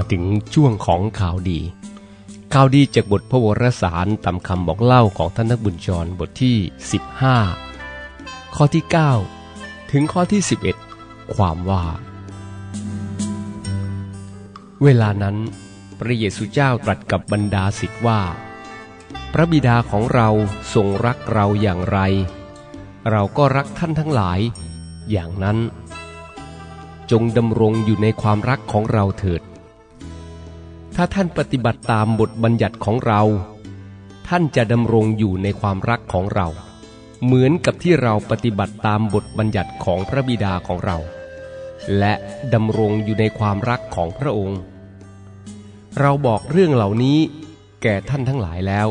าถึงช่วงของข่าวดี ข่าวดีจากบทพระวรสารตามคำบอกเล่าของท่านนักบุญจรบทที่ 15 ข้อที่ 9 ถึงข้อที่ 11 ความว่า เวลานั้นพระเยซูเจ้าตรัสกับบรรดาศิษย์ว่า พระบิดาของเราทรงรักเราอย่างไร เราก็รักท่านทั้งหลาย อย่างนั้น จงดำรงอยู่ในความรักของเราเถิด ถ้าท่านปฏิบัติตามบทบัญญัติของเรา ท่านจะดำรงอยู่ในความรักของเรา เหมือนกับที่เราปฏิบัติตามบทบัญญัติของพระบิดาของเรา และดำรงอยู่ในความรักของพระองค์ เราบอกเรื่องเหล่านี้แก่ท่านทั้งหลายแล้ว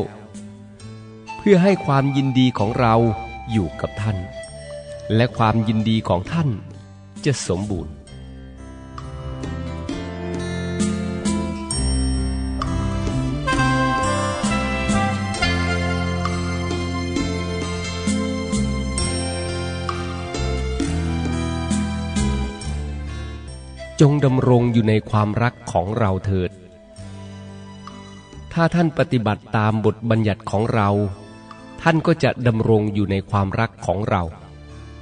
เพื่อให้ความยินดีของเราอยู่กับท่าน และความยินดีของท่านจะสมบูรณ์ จงดำรงอยู่ในความรักของเราเถิด ถ้าท่านปฏิบัติตามบทบัญญัติของเรา ท่านก็จะดำรงอยู่ในความรักของเรา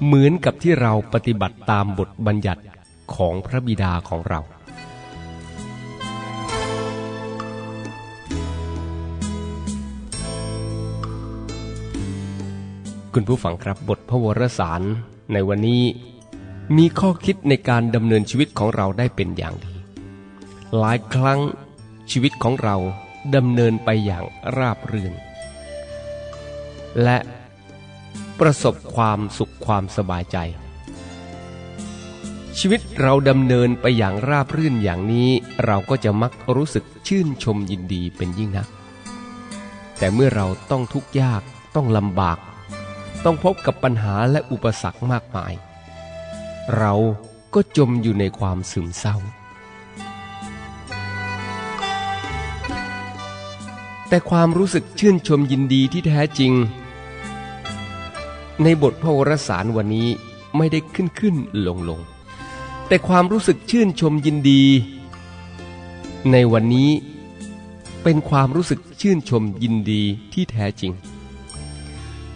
เหมือนกับที่เราปฏิบัติตามบทบัญญัติของพระบิดาของเรา คุณผู้ฟังครับบทพระวรสารในวันนี้ มีข้อคิดในการดำเนินชีวิตของเราได้เป็นอย่างดี หลายครั้งชีวิตของเราดำเนินไปอย่างราบรื่น และประสบความสุขความสบายใจ ชีวิตเราดำเนินไปอย่างราบรื่นอย่างนี้เราก็จะมักรู้สึกชื่นชมยินดีเป็นยิ่งนัก แต่เมื่อเราต้องทุกข์ยากต้องลำบาก ต้องพบกับปัญหาและอุปสรรคมากมาย เราก็จมอยู่ในความซึมเศร้า แต่ความรู้สึกชื่นชมยินดีที่แท้จริง ในบทพระวรสารวันนี้ไม่ได้ขึ้นขึ้นลงลงแต่ความรู้สึกชื่นชมยินดี ในวันนี้เป็นความรู้สึกชื่นชมยินดีที่แท้จริง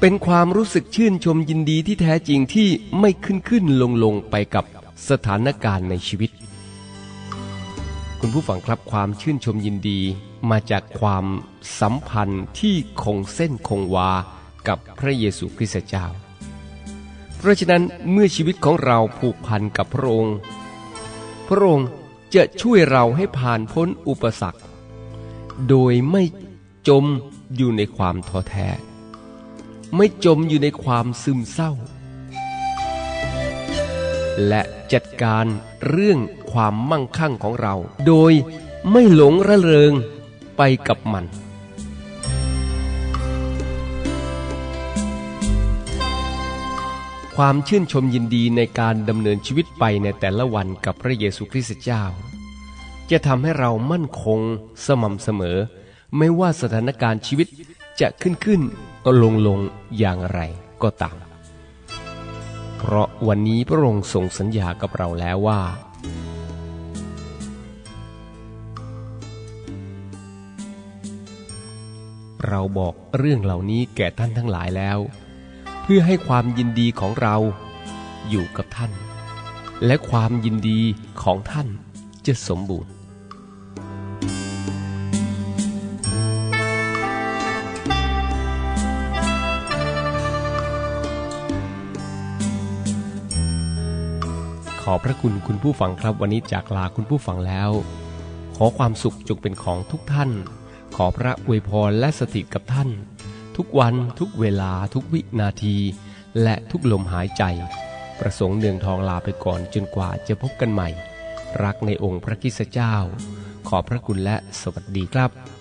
เป็นความรู้สึกชื่นชมยินดีที่แท้จริงที่ไม่ขึ้นขึ้นลงลงไปกับสถานการณ์ในชีวิต คุณผู้ฟังครับความชื่นชมยินดีมาจากความสัมพันธ์ที่คงเส้นคงวากับพระเยซูคริสต์เจ้า เพราะฉะนั้นเมื่อชีวิตของเราผูกพันกับพระองค์ พระองค์จะช่วยเราให้ผ่านพ้นอุปสรรค โดยไม่จมอยู่ในความท้อแท้ ไม่จมอยู่ในความซึมเศร้า และจัดการเรื่องความมั่งคั่งของเรา โดยไม่หลงระเริงไปกับมัน ความชื่นชมยินดีในการดำเนินชีวิตไปในแต่ละวันกับพระเยซูคริสต์เจ้า จะทำให้เรามั่นคงสม่ำเสมอ ไม่ว่าสถานการณ์ชีวิต จะขึ้นขึ้นลงลงอย่างไรก็ตาม เพราะวันนี้พระองค์ทรงสัญญากับเราแล้วว่า เราบอกเรื่องเหล่านี้แก่ท่านทั้งหลายแล้ว เพื่อให้ความยินดีของเราอยู่กับท่าน และความยินดีของท่านจะสมบูรณ์ อพระคุณคุณผู้ฟังครับวันนี้จากลาคุณผู้ฟังแล้ว ขอความสุขจงเป็นของทุกท่าน ขอพระอวยพรและสถิตกับท่าน ทุกวันทุกเวลาทุกวินาที และทุกลมหายใจ ประสงค์เนืองทองลาไปก่อนจนกว่าจะพบกันใหม่ รักในองค์พระคริสเจ้า ขอพระคุณและสวัสดีครับ